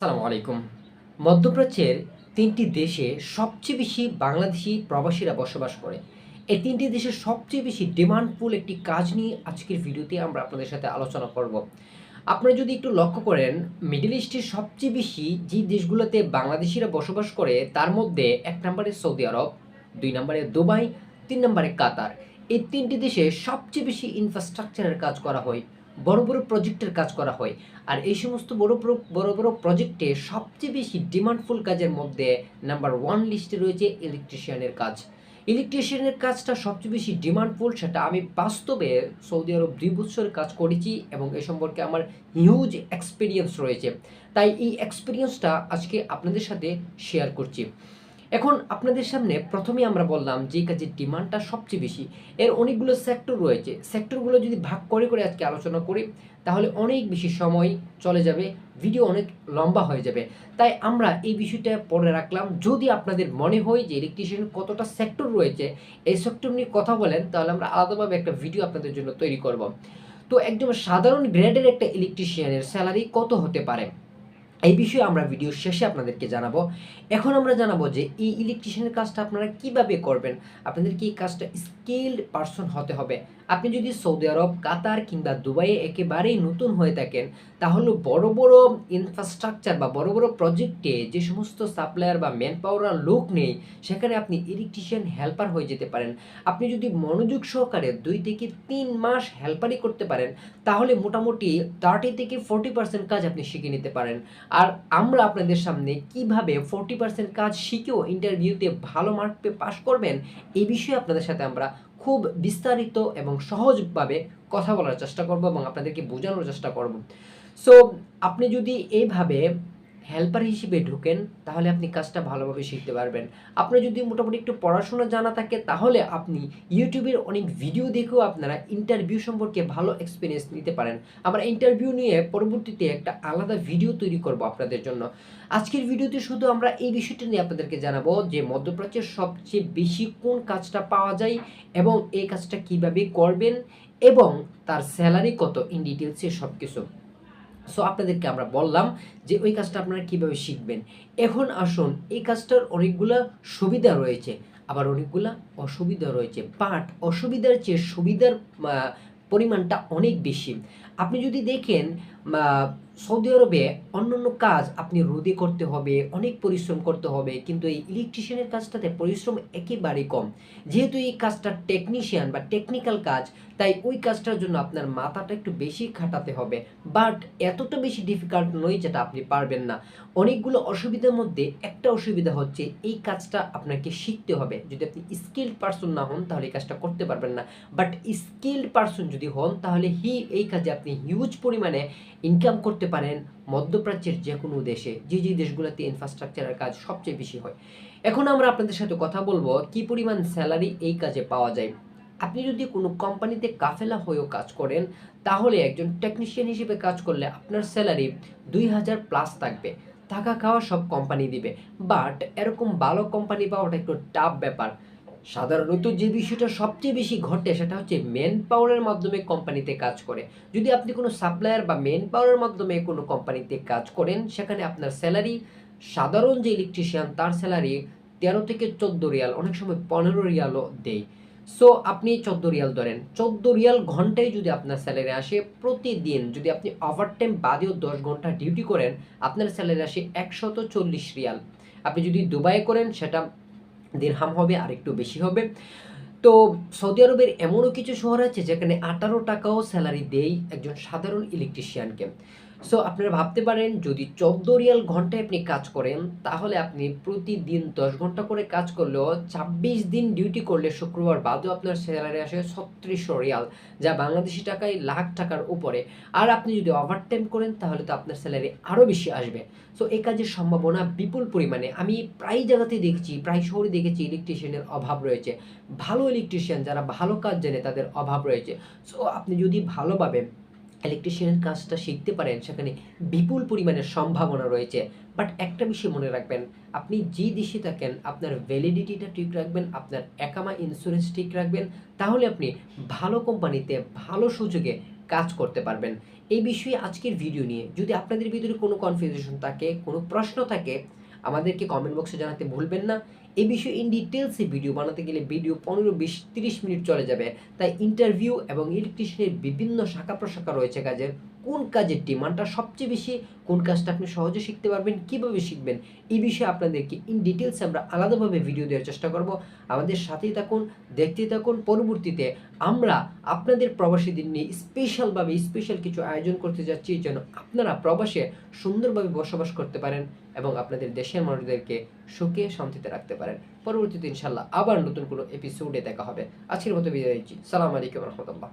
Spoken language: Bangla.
আসসালামু আলাইকুম। মধ্যপ্রাচ্যের তিনটি দেশে সবচেয়ে বেশি বাংলাদেশি প্রবাসীরা বসবাস করে। এই তিনটি দেশের সবচেয়ে বেশি ডিমান্ডফুল একটি কাজ নিয়ে আজকের ভিডিওতে আমরা আপনাদের সাথে আলোচনা করব। আপনারা যদি একটু লক্ষ্য করেন মিডল ইস্টের সবচেয়ে বেশি যে দেশগুলোতে বাংলাদেশিরা বসবাস করে, তার মধ্যে এক নম্বরে সৌদি আরব, দুই নম্বরে দুবাই, তিন নম্বরে কাতার। এই তিনটি দেশে সবচেয়ে বেশি ইনফ্রাস্ট্রাকচারের কাজ করা হয়। বড় বড় প্রজেক্টের কাজ করা হয়। আর এই সমস্ত বড় বড় বড় প্রজেক্টে সবচেয়ে বেশি ডিমান্ডফুল কাজের মধ্যে নাম্বার ওয়ান লিস্টে রয়েছে ইলেকট্রিশিয়ানের কাজ। ইলেকট্রিশিয়ানের কাজটা সবচেয়ে বেশি ডিমান্ডফুল সেটা আমি বাস্তবে সৌদি আরব দুই বছর কাজ করেছি এবং এ সম্পর্কে আমার হিউজ এক্সপিরিয়েন্স রয়েছে। তাই এই এক্সপিরিয়েন্সটা আজকে আপনাদের সাথে শেয়ার করছি। এখন আপনাদের সামনে প্রথমে আমরা বললাম যে কাজের ডিমান্ডটা সবচেয়ে বেশি। এর অনেকগুলো সেক্টর রয়েছে। সেক্টরগুলো যদি ভাগ করে করে আজকে আলোচনা করি, তাহলে অনেক বেশি সময় চলে যাবে ভিডিও অনেক লম্বা হয়ে যাবে। তাই আমরা এই বিষয়টা পরে রাখলাম। যদি আপনাদের মনে হয় যে ইলেকট্রিশিয়ান কতটা সেক্টর রয়েছে, এই সেক্টর নিয়ে কথা বলেন, তাহলে আমরা আলাদাভাবে একটা ভিডিও আপনাদের জন্য তৈরি করব। তো একদম সাধারণ গ্রেডের একটা ইলেকট্রিশিয়ানের স্যালারি কত হতে পারে? এই বিষয়ে আমরা ভিডিও শেষে আপনাদেরকে জানাব। এখন আমরা জানাব যে এই ইলেকট্রিশিয়ানের কাজটা আপনারা কীভাবে করবেন? আপনাদেরকে এই কাজটা স্কিল্ড পারসন হতে হবে? আপনি যদি সৌদি আরব, কাতার কিংবা দুবাইয়ে একেবারেই নতুন হয়ে থাকেন, তাহলে বড় বড় ইনফ্রাস্ট্রাকচার বা বড় বড় প্রজেক্টে যে সমস্ত সাপ্লায়ার বা ম্যান পাওয়ার লোক নেই, সেখানে আপনি ইলেকট্রিশিয়ান হেল্পার হয়ে যেতে পারেন। আপনি যদি মনোযোগ সহকারে দুই থেকে তিন মাস হেল্পারই করতে পারেন, তাহলে মোটামুটি থার্টি থেকে ফোর্টি পার্সেন্ট কাজ আপনি শিখে নিতে পারেন। আর আমরা আপনাদের সামনে কীভাবে ফোর্টি পার্সেন্ট কাজ শিখেও ইন্টারভিউতে ভালো মার্ক পেয়ে পাশ করবেন এই বিষয়ে আপনাদের সাথে আমরা খুব বিস্তারিত এবং সহজভাবে কথা বলার চেষ্টা করব এবং আপনাদেরকে বোঝানোর চেষ্টা করব। সো আপনি যদি এইভাবে হেল্পার হিসেবে ঢুকেন, তাহলে আপনি কাজটা ভালোভাবে শিখতে পারবেন। আপনার যদি মোটামুটি একটু পড়াশোনা জানা থাকে, তাহলে আপনি ইউটিউবের অনেক ভিডিও দেখেও আপনারা ইন্টারভিউ সম্পর্কে ভালো এক্সপিরিয়েন্স নিতে পারেন। আমরা ইন্টারভিউ নিয়ে পরবর্তীতে একটা আলাদা ভিডিও তৈরি করব আপনাদের জন্য। আজকের ভিডিওতে শুধু আমরা এই বিষয়টা নিয়ে আপনাদেরকে জানাব যে, মধ্যপ্রাচ্যের সবচেয়ে বেশি কোন কাজটা পাওয়া যায় এবং এই কাজটা কীভাবে করবেন এবং তার স্যালারি কত? ইন ডিটেলসে সব কিছু সো আপনাদেরকে আমরা বললাম যে ওই কাজটা আপনারা কীভাবে শিখবেন। এখন আসুন, এই কাজটার অনেকগুলা সুবিধা রয়েছে। আবার অনেকগুলা অসুবিধা রয়েছে। পাঠ অসুবিধার চেয়ে সুবিধার পরিমাণটা অনেক বেশি। আপনি যদি দেখেন সৌদি আরবে অন্যান্য কাজ আপনি রোদে করতে হবে, অনেক পরিশ্রম করতে হবে, কিন্তু এই ইলেকট্রিশিয়ানের কাজটাতে পরিশ্রম একেবারেই কম। যেহেতু এই কাজটা টেকনিশিয়ান বা টেকনিক্যাল কাজ, তাই ওই কাজটার জন্য আপনার মাথাটা একটু বেশি খাটাতে হবে। বাট এতটা বেশি ডিফিকাল্ট নয় যেটা আপনি পারবেন না। অনেকগুলো অসুবিধার মধ্যে একটা অসুবিধা হচ্ছে, এই কাজটা আপনাকে শিখতে হবে। যদি আপনি স্কিল্ড পারসন না হন, তাহলে এই কাজটা করতে পারবেন না। বাট স্কিল্ড পারসন যদি হন, তাহলে হি এই কাজে আপনি হিউজ পরিমাণে ইনকাম করতে পারেন মধ্যপ্রাচ্যের যে কোনো দেশে, যে যে দেশগুলোতে ইনফ্রাস্ট্রাকচারের কাজ সবচেয়ে বেশি হয়। এখন আমরা আপনাদের সাথে কথা বলব, কি পরিমাণ স্যালারি এই কাজে পাওয়া যায়? আপনি যদি কোনো কোম্পানিতে কাফেলা হয়েও কাজ করেন, তাহলে একজন টেকনিশিয়ান হিসেবে কাজ করলে আপনার স্যালারি দুই হাজার প্লাস থাকবে। থাকা খাওয়া সব কোম্পানি দিবে। বাট এরকম ভালো কোম্পানি পাওয়াটা একটু টাফ ব্যাপার। সাধারণত যে বিষয়টা সবচেয়ে বেশি ঘটে সেটা হচ্ছে মেন পাওয়ারের মাধ্যমে কোম্পানিতে কাজ করে। যদি আপনি কোনো সাপ্লায়ার বা মেন পাওয়ারের মাধ্যমে কোনো কোম্পানিতে কাজ করেন, সেখানে আপনার স্যালারি সাধারণ যে ইলেকট্রিশিয়ান তার স্যালারি তেরো থেকে চোদ্দ রিয়াল, অনেক সময় পনেরো রিয়ালও দেয়। সো আপনি চোদ্দ রিয়াল ধরেন। চোদ্দ রিয়াল ঘন্টায় যদি আপনার স্যালারি আসে, প্রতিদিন যদি আপনি ওভারটাইম বাদেও দশ ঘণ্টা ডিউটি করেন, আপনার স্যালারি আসে একশত চল্লিশ রিয়াল। আপনি যদি দুবাই করেন, সেটা দিরহাম হবে, আর একটু বেশি হবে। তো সৌদি আরবের এমনও কিছু শহর আছে যেখানে আঠারো টাকাও স্যালারি দেয় একজন সাধারণ ইলেকট্রিশিয়ানকে সো আপনারা ভাবতে পারেন, যদি চোদ্দ রিয়াল ঘন্টায় আপনি কাজ করেন, তাহলে আপনি প্রতিদিন দশ ঘণ্টা করে কাজ করলেও ছাব্বিশ দিন ডিউটি করলে শুক্রবার বাদেও আপনার স্যালারি আসে ছত্রিশশো রিয়াল, যা বাংলাদেশি টাকায় লাখ টাকার উপরে। আর আপনি যদি ওভারটাইম করেন, তাহলে তো আপনার স্যালারি আরও বেশি আসবে। সো এ কাজের সম্ভাবনা বিপুল পরিমাণে। আমি প্রায় জায়গাতে দেখছি, প্রায় শহরে দেখেছি ইলেকট্রিশিয়ানের অভাব রয়েছে। ভালো ইলেকট্রিশিয়ান যারা ভালো কাজ জানে, তাদের অভাব রয়েছে। সো আপনি যদি ভালোভাবে ইলেকট্রিশিয়ানের কাজটা শিখতে পারেন, সেখানে বিপুল পরিমাণের সম্ভাবনা রয়েছে। বাট একটা বিষয় মনে রাখবেন, আপনি যে দেশে থাকেন, আপনার ভ্যালিডিটিটা ঠিক রাখবেন, আপনার একামা ইন্স্যুরেন্স ঠিক রাখবেন, তাহলে আপনি ভালো কোম্পানিতে ভালো সুযোগে কাজ করতে পারবেন। এই বিষয়ে আজকের ভিডিও নিয়ে যদি আপনাদের ভিতরে কোনো কনফিউশন থাকে, কোনো প্রশ্ন থাকে, আমাদেরকে কমেন্ট বক্সে জানাতে ভুলবেন না। এই বিষয়ে ইন ডিটেলসে ভিডিও বানাতে গেলে ভিডিও পনেরো বিশ তিরিশ মিনিট চলে যাবে। তাই ইন্টারভিউ এবং ইলেকট্রিশিয়ানের বিভিন্ন শাখা প্রশাখা রয়েছে, কাজের। কোন কাজের ডিমান্ডটা সবচেয়ে বেশি, কোন কাজটা আপনি সহজে শিখতে পারবেন, কীভাবে শিখবেন, এই বিষয়ে আপনাদেরকে ইন ডিটেলস আমরা আলাদাভাবে ভিডিও দেওয়ার চেষ্টা করব। আমাদের সাথেই থাকুন দেখতে থাকুন, পরবর্তীতে আমরা আপনাদের প্রবাসীদের নিয়ে স্পেশালভাবে স্পেশাল কিছু আয়োজন করতে যাচ্ছি, যেন আপনারা প্রবাসে সুন্দরভাবে বসবাস করতে পারেন এবং আপনাদের দেশের মানুষদেরকে সুখে, শান্তিতে রাখতে পারেন। পরবর্তীতে ইনশাল্লাহ আবার নতুন কোনো এপিসোডে দেখা হবে। আজকের মতো বিদায় দিচ্ছি সালাম আলাইকুম রহমতুল্লাহ।